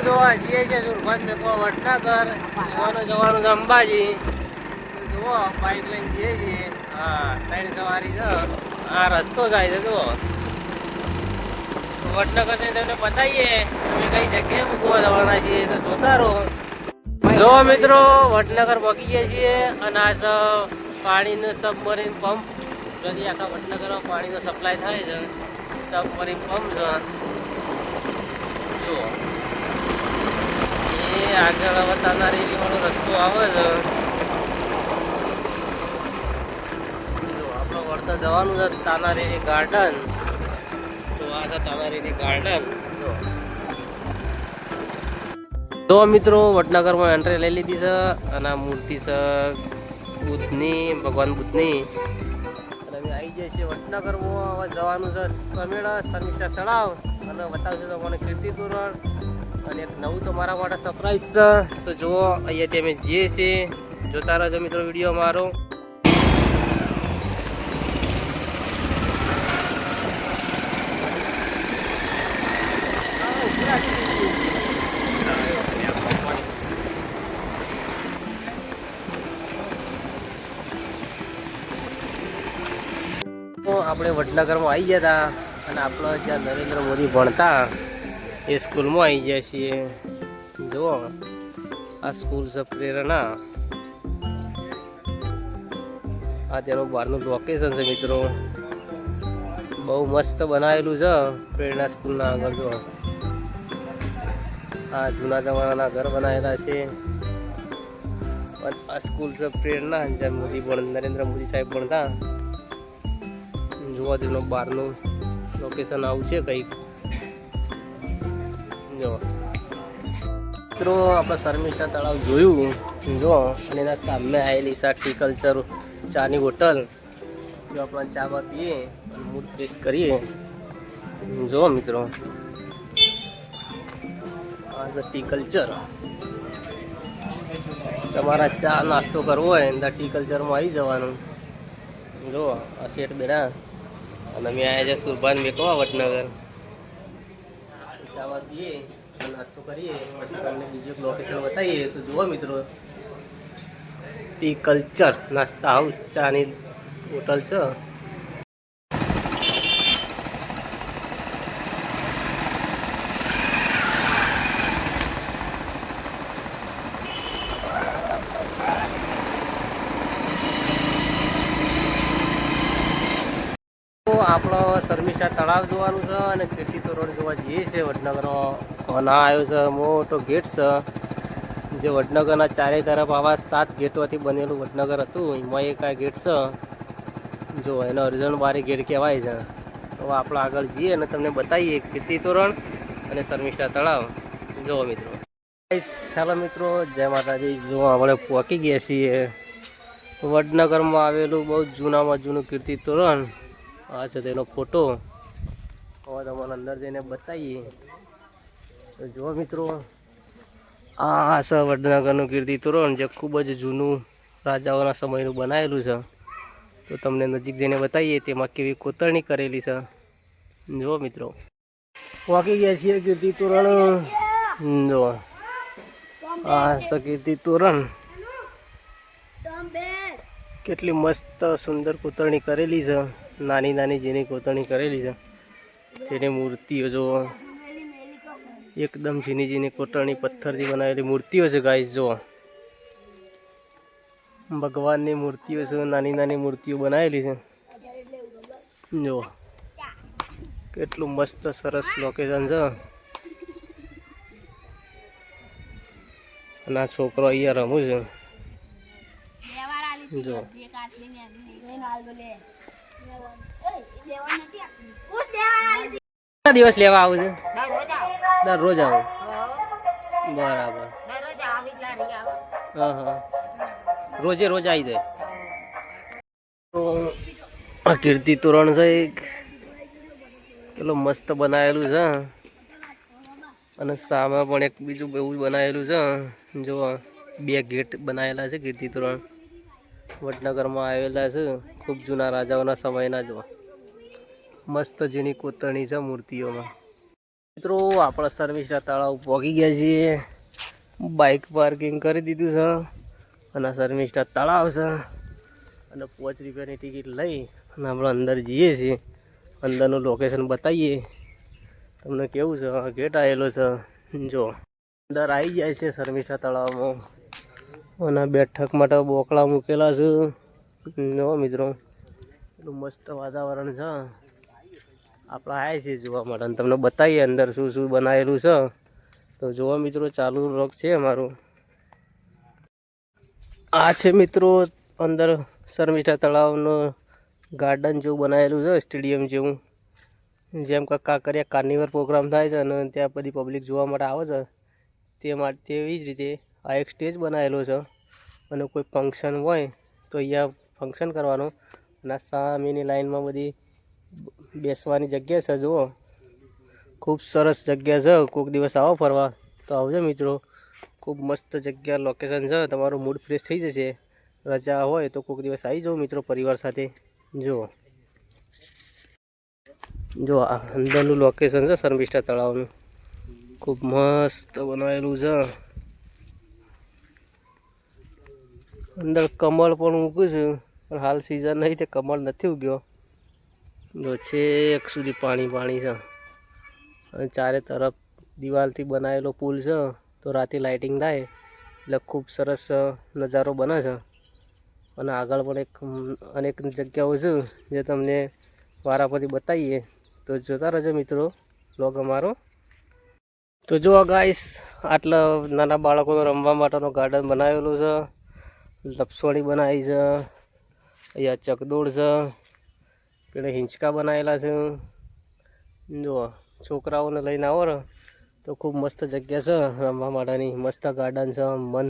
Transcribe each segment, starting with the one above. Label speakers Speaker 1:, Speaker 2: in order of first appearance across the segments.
Speaker 1: જોવા જઈએ છે સુરભાન મેકો વડનગર, જવાનું જવાનું છે અંબાજી. જુઓ બાઇક લઈને જઈએ છીએ. હા, ત્રણ સવારી છે. આ રસ્તો જાય છે, જુઓ. વડનગર ને તમને બતાવીએ. તમે કઈ જગ્યાએ મૂકવા જવાના છીએ તો જોતા રહો. જો મિત્રો, વડનગર પહોંચી ગયા છીએ અને આ પાણીનું સબમરીન પંપ যদি આખા વડનગરમાં પાણીનો સપ્લાય થાય છે. સબમરીન પંપ છે. જુઓ. એ આગળ હવે તાનારીરી વાળો રસ્તો આવે છે આપણે વળતા જવાનું છે તાનારીરી ગાર્ડન તો આ છે તાનારીરી ગાર્ડન તો મિત્રો, વડનગરમાં એન્ટ્રી લઈ લીધી છે અને આ મૂર્તિ છે બુદ્ધની, ભગવાન બુદ્ધની. આવી જઈએ છીએ વડનગરમાં. હવે જવાનું છે સમેળા, સમીક્ષા તળાવ. અને બતાવશું તમને કીર્તિ તોરણ અને એક નવું તો મારા માટે સરપ્રાઈઝ છે. તો જુઓ, અહીંયા અમે જઈએ છીએ. જોતા રહેજો મિત્રો વીડિયો મારો. તો આપણે વડનગરમાં આવી ગયા હતા અને આપણે જ્યાં નરેન્દ્ર મોદી ભણતા. એ સ્કૂલમાં આવી ગયા છીએ. જુઓ આ સ્કૂલ છે પ્રેરણા. આ તેનું બહારનું લોકેશન છે મિત્રો. બહુ મસ્ત બનાવેલું છે પ્રેરણા સ્કૂલના આગળ જો આ જૂના જમાનાના ઘર બનાવેલા છે. આ સ્કૂલ છે પ્રેરણા, જ્યાં મોદી ભણ, નરેન્દ્ર મોદી સાહેબ ભણતા. જોવા તેનું બહારનું લોકેશન આવું છે કંઈક. જો. મિત્રો, આપણે શર્મિષ્ઠા તળાવ જોયું. જો, અને એના સામે આવેલી છે ટીકલ્ચર ચાની હોટલ જો આપણે ચા બા પીએ, અને મૂડ ફ્રેશ કરીએ. જો, મિત્રો. આ ટી કલ્ચર તમારા ચા નાસ્તો કરવો હોય તો ટી કલ્ચરમાં આવી જવાનું. જો, આ શેઠ બેડા અને મેં આવ્યા છે સુરભાન મેકવા વડનગર. ચાવા પીએ નાસ્તો કરીએ, પછી તમને બીજું લોકેશન બતાવીએ. તો જુઓ મિત્રો, ટી કલ્ચર, નાસ્તા હાઉસ ચાની હોટલ છે. આપણો શર્મિષ્ઠા તળાવ જોવાનું છે અને કીર્તિ તોરણ જોવા જઈએ છીએ. વડનગરનો ના આવ્યો છે, મોટો ગેટ છે, જે વડનગરના ચારે તરફ આવા સાત ગેટોથી બનેલું વડનગર હતું. એમાં એક આ ગેટ છે. જો એનો અર્જન બારી ગેટ કહેવાય છે. તો આપણે આગળ જઈએ અને તમને બતાવીએ કીર્તિ તોરણ અને શર્મિષ્ઠા તળાવ. જુઓ મિત્રો. હેલો મિત્રો. જય માતાજી. જો આપણે પહોંચી ગયા છીએ. વડનગરમાં આવેલું બહુ જૂનામાં જૂનું કીર્તિ તોરણ આ છે તેનો ફોટો. હવે તમને અંદર જઈને બતાવીએ તો જુઓ મિત્રો, આ છે વડનગરનું કીર્તિ તોરણ, જે ખૂબ જ જૂનું રાજાઓના સમયનું બનાવેલું છે. તો તમને નજીક જઈને બતાવીએ તેમાં કેવી કોતરણી કરેલી છે. જુઓ મિત્રો. વાકી ગયા છીએ કીર્તિ તોરણ. જો, આ છે કીર્તિ તોરણ. કેટલી મસ્ત, સુંદર કોતરણી કરેલી છે. નાની નાની જેની કોતરણી કરેલી છે તેની મૂર્તિઓ જો એકદમ ઝીની ઝીની કોતરણી પથ્થરથી બનાવેલી મૂર્તિઓ છે ગાઈસ જો ભગવાનની મૂર્તિઓ છે, નાની નાની મૂર્તિઓ બનાવેલી છે. જો કેટલું મસ્ત સરસ લોકેશન છે. અને આ છોકરો અહીંયા રમું છે. જો કેટલા દિવસ લેવા આવું છે? દરરોજ આવું? બરાબર. હા હા. રોજે રોજ આવી જાય. તો આ કીર્તિ તોરણ છે એક. પેલું મસ્ત બનાવેલું છે અને સામે પણ એક બીજું એવું બનાવેલું છે જો બે ગેટ બનાવેલા છે કીર્તિ તોરણ. વડનગરમાં આવેલા છે. ખૂબ જૂના રાજાઓના સમયના જો. મસ્ત જૂની કોતરણી છે મૂર્તિઓમાં. મિત્રો, આપણા સર્વિસના તળાવ પહોંચી ગયા છીએ. બાઇક પાર્કિંગ કરી દીધું છે અને સર્વિસના તળાવ છે. અને પાંચ રૂપિયાની ટિકિટ લઈ અને આપણે અંદર જઈએ છીએ. અંદરનું લોકેશન બતાવીએ. તમને કેવું છે? ગેટ આવેલો છે. જો, અંદર આવી જાય છે શર્મિષ્ઠા તળાવમાં. અને બેઠક માટે બોકડા મૂકેલા છે. જો મિત્રો એટલું મસ્ત વાતાવરણ છે. આપણે આવ્યા છીએ જોવા માટે અને તમને બતાવીએ અંદર શું શું બનાવેલું છે. તો જોવા મિત્રો, ચાલુ રોગ છે અમારું. આ છે મિત્રો અંદર શર્મિષ્ઠા તળાવનું ગાર્ડન જેવું બનાવેલું છે, સ્ટેડિયમ જેવું. જેમ કે કાંકરિયા કાર્નિવલ પ્રોગ્રામ થાય છે અને ત્યાં બધી પબ્લિક જોવા માટે આવે છે. તે માટે તેવી જ રીતે આ એક સ્ટેજ બનાવેલો છે. અને કોઈ ફંક્શન હોય તો અહીંયા ફંક્શન કરવાનું. અને સામેની લાઈનમાં બધી બેસવાની જગ્યા છે, જુઓ. ખૂબ સરસ જગ્યા છે. કોઈક દિવસ આવો ફરવા તો આવજો મિત્રો. ખૂબ મસ્ત જગ્યા લોકેશન છે. તમારું મૂડ ફ્રેશ થઈ જશે. રજા હોય તો કોઈક દિવસ આવી જાઓ મિત્રો પરિવાર સાથે. જુઓ. જો અંદરનું લોકેશન છે સરમિષ્ઠા તળાવનું. ખૂબ મસ્ત બનાવેલું છે. અંદર કમળ પણ મૂકું છું, પણ હાલ સિઝન નહીં તે કમળ નથી ઉગ્યો. જો છેક સુધી પાણી પાણી છે. અને ચારે તરફ દિવાલથી બનાવેલો પુલ છે, તો રાતે લાઇટિંગ થાય, એટલે ખૂબ સરસ નજારો બને છે. અને આગળ પણ એક અનેક જગ્યાઓ છે, જે તમને વારા પછી બતાવીએ. તો જોતા રહેજો મિત્રો બ્લોગ અમારો. તો જો ગાઈસ આટલા નાના બાળકોનો રમવા માટેનો ગાર્ડન બનાવેલું છે. લપસોણી બનાવી છે, અહીંયા ચકદોળ છે, પેલા હિંચકા બનાવેલા છે. જો છોકરાઓને લઈને આવો ને, તો ખૂબ મસ્ત જગ્યા છે, રમવા માટેની. મસ્ત ગાર્ડન છે, મન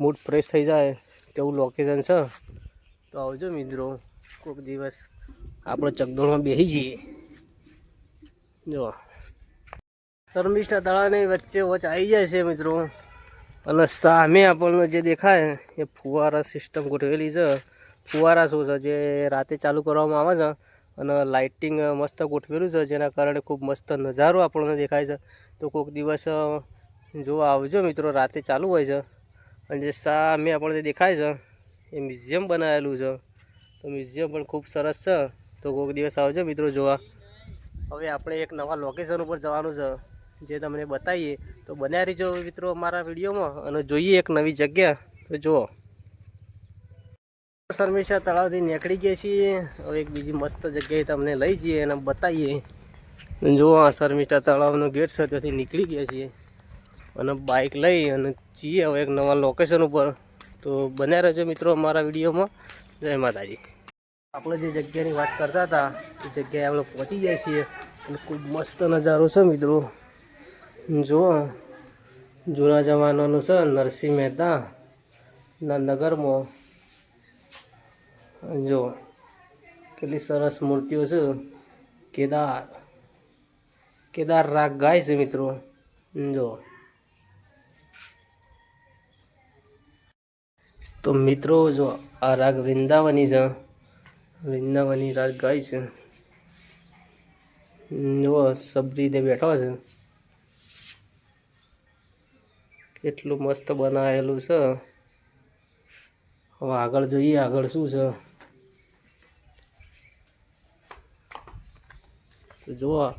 Speaker 1: મૂડ ફ્રેશ થઈ જાય તેવું લોકેશન છે. તો આવજો મિત્રો કોઈક દિવસ આપણે ચકદોડમાં બેસી જઈએ. જો શર્મિષ્ઠા તળાવની વચ્ચે વચ્ચે આવી જાય છે મિત્રો. અને સામે આપણને જે દેખાય, એ ફુવારા સિસ્ટમ ગોઠવેલી છે. ફુવારા શું છે? જે રાતે ચાલુ કરવામાં આવે છે અને લાઇટિંગ મસ્ત ગોઠવેલું છે, જેના કારણે ખૂબ મસ્ત નજારો આપણને દેખાય છે. તો કોઈક દિવસ જોવા આવજો મિત્રો, રાતે ચાલુ હોય છે. અને જે સામે આપણને દેખાય છે, એ મ્યુઝિયમ બનાવેલું છે. તો મ્યુઝિયમ પણ ખૂબ સરસ છે. તો કોઈક દિવસ આવજો મિત્રો, જોવા. હવે આપણે એક નવા લોકેશન ઉપર જવાનું છે. જે તમને બતાવીએ, તો બન્યા રહીજો મિત્રો અમારા વિડીયોમાં અને જોઈએ એક નવી જગ્યા. તો જુઓ. શર્મિશા તળાવથી નીકળી ગયા છીએ. હવે એક બીજી મસ્ત જગ્યાએ તમને લઈ જઈએ અને બતાવીએ. જુઓ આ શર્મિષ્ઠા તળાવનો ગેટ છે, ત્યાંથી નીકળી ગયા છીએ. અને બાઇક લઈ અને જઈએ હવે એક નવા લોકેશન ઉપર. તો બન્યા રહેજો મિત્રો અમારા વિડીયોમાં. જય માતાજી. આપણે જે જગ્યાની વાત કરતા હતા, એ જગ્યાએ આપણે પહોંચી જાય છીએ. અને ખૂબ મસ્ત નજારો છે મિત્રો. જુઓ, જૂના જમાનાનું છે, નરસિંહ મહેતા, ના નગરમાં. જો કેટલી સરસ મૂર્તિઓ છે. કેદાર કેદાર રાગ ગાય છે મિત્રો. જો તો મિત્રો જો આ રાગ વૃંદાવની છે. વૃંદાવની રાગ ગાય છે. જો સબરી રીતે બેઠો છે. કેટલું મસ્ત બનાવેલું છે. હવે આગળ જોઈએ, આગળ શું છે. તો જુઓ,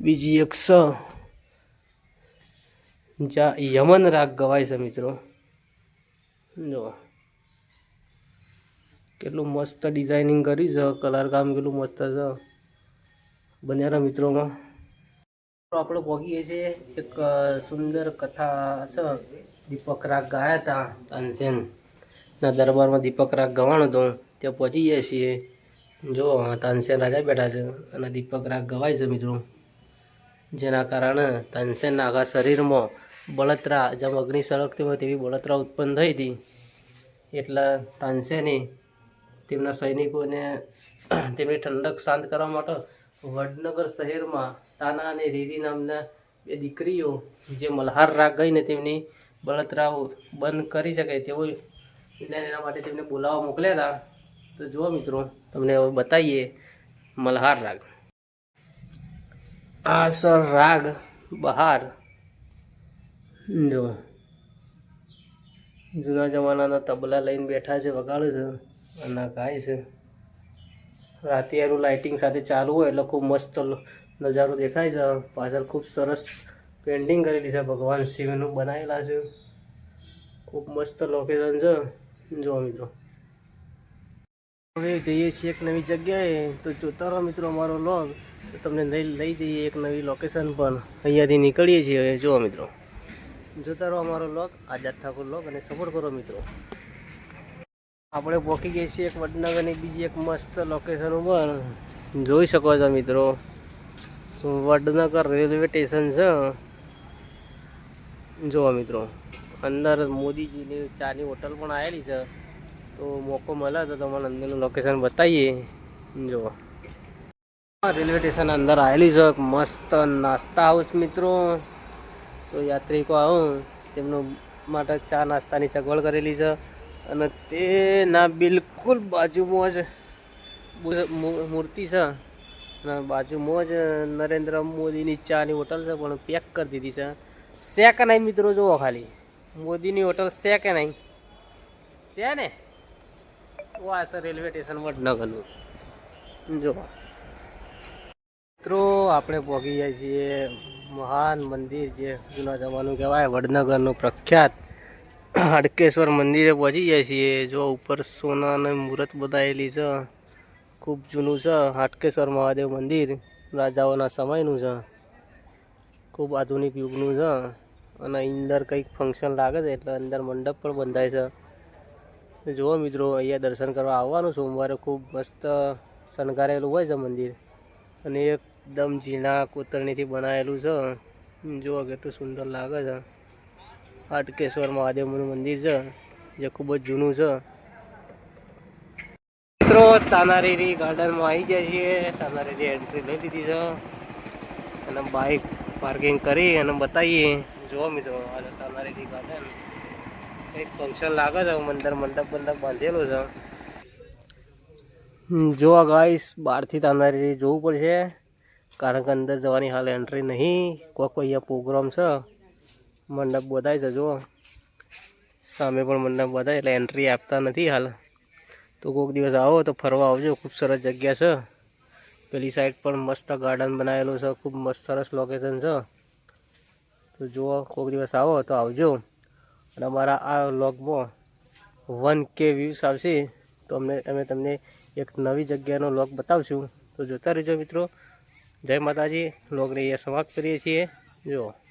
Speaker 1: બીજી એક સ. જ્યાં યમન રાગ ગવાય છે મિત્રો. જુઓ. કેટલું મસ્ત ડિઝાઇનિંગ કરી છે, કલર કામ કેટલું મસ્ત છે. બન્યારા મિત્રોમાં. આપણે પહોંચીએ છીએ. એક સુંદર કથા છે દીપક રાગ ગાયા હતા તાનસેનના દરબારમાં દીપક રાગ ગવાનો હતો ત્યાં પહોંચી ગયા છીએ. જો, તાનસેન રાજા બેઠા છે અને દીપક રાગ ગવાય છે મિત્રો. જેના કારણે તાનસેનના આખા શરીરમાં બળતરા, જેમ અગ્નિ સળગતી હોય તેવી બળતરા ઉત્પન્ન થઈ હતી. એટલે તાનસેને તેમના સૈનિકોને તેમની ઠંડક શાંત કરવા માટે વડનગર શહેરમાં તાના અને રીરી નામના બે દીકરીઓ, જે મલ્હાર રાગ ગઈને તેમની બળતરાઓ બંધ કરી શકે તેવો એના માટે તેમને બોલાવવા મોકલ્યા હતા. તો જુઓ મિત્રો, તમને હવે બતાવીએ મલ્હાર રાગ. આ સર રાગ બહાર. જો, જૂના જમાનાના તબલા લઈને બેઠા છે, વગાડે છે, અને ગાય છે. રાતે એનું લાઇટિંગ સાથે ચાલુ હોય એટલે ખૂબ મસ્ત નજારો દેખાય છે. પાછળ ખૂબ સરસ પેઇન્ટિંગ કરેલી છે. ભગવાન શિવનું બનાવેલા છે. ખૂબ મસ્ત લોકેશન છે. જોવા મિત્રો. હવે જઈએ છીએ એક નવી જગ્યાએ. તો જોતા રહો મિત્રો અમારો લોગ તમને લઈ લઈ જઈએ એક નવી લોકેશન પર. અહીંયાથી નીકળીએ છીએ. હવે જુઓ મિત્રો. જોતા રહો અમારો લોગ આઝાદ ઠાકોર લોગ અને સપોર્ટ કરો મિત્રો. આપણે પહોંચી ગઈ છીએ એક વડનગરની બીજી એક મસ્ત લોકેશન ઉપર. જોઈ શકો છો મિત્રો. વડનગર રેલવે સ્ટેશન છે. જુઓ મિત્રો, અંદર મોદીજીની ચાની હોટલ પણ આવેલી છે. તો મોકો મળે તો તમને અંદરનું લોકેશન બતાવીએ. જુઓ રેલવે સ્ટેશન અંદર આવેલી છે. મસ્ત નાસ્તા હાઉસ મિત્રો. તો યાત્રિકો આવું. તેમનું માટે ચા નાસ્તાની સગવડ કરેલી છે. અને તેના બિલકુલ બાજુમાં જ મૂર્તિ છે. બાજુમાં જ નરેન્દ્ર મોદીની ચાની હોટલ છે, પણ પેક કરી દીધી છે. શેક નહીં મિત્રો, જુઓ ખાલી. મોદીની હોટલ છે કે નહીં? છે ને? ઓ, આ રેલવે સ્ટેશન વડનગરનું. જો મિત્રો, આપણે પહોંચી જાય છીએ મહાન મંદિર જે જૂના જમાનું કહેવાય, વડનગરનું પ્રખ્યાત હાડકેશ્વર મંદિરે પહોંચી જાય છીએ. જો ઉપર સોનાની મૂર્ત બતાવેલી છે. ખૂબ જૂનું છે. હાટકેશ્વર મહાદેવ મંદિર, રાજાઓના સમયનું છે. ખૂબ આધુનિક યુગનું છે અને અંદર કંઈક ફંક્શન લાગે છે એટલે અંદર મંડપ પણ બંધાય છે. જુઓ મિત્રો, અહીંયા દર્શન કરવા આવવાનું સોમવારે ખૂબ મસ્ત શણગારેલું હોય છે મંદિર અને એકદમ ઝીણા કોતરણીથી બનાવેલું છે. જુઓ કેટલું સુંદર લાગે છે. હાટકેશ્વર મહાદેવનું મંદિર છે, જે ખૂબ જ જૂનું છે. તાનારીરી ગાર્ડનમાં આવી જાય છીએ. તાનારીરી એન્ટ્રી લઈ લીધી છે. અને બાઇક પાર્કિંગ કરી અને બતાવીએ. જુઓ મિત્રો આજે તાનારીરી ગાર્ડન કંઈક ફંક્શન લાગે છે મંદિર મંડપ મંડપ બાંધેલો છે. જો ગાઈસ બહારથી તાનારી જોવું પડશે. કારણ કે અંદર જવાની હાલ એન્ટ્રી નહીં. કોઈ કોઈ અહીંયા પ્રોગ્રામ છે. મંડપ બધાય છે, જુઓ. સામે પણ મંડપ બધાય, એટલે એન્ટ્રી આપતા નથી હાલ. તો કોઈક દિવસ આવો તો ફરવા આવજો, ખૂબ સરસ જગ્યા છે. પેલી સાઈડ પણ મસ્ત ગાર્ડન બનાવેલું છે, ખૂબ મસ્ત સરસ લોકેશન છે. તો જુઓ કોઈક દિવસ આવો તો આવજો. અને અમારા આ વ્લોગમાં વન કે વ્યૂઝ આવશે. તો અમને, અમે તમને એક નવી જગ્યાનો લોગ બતાવશું. તો જોતા રહેજો મિત્રો. જય માતાજી. લોગને અહીંયા સમાપ્ત કરીએ છીએ. જુઓ.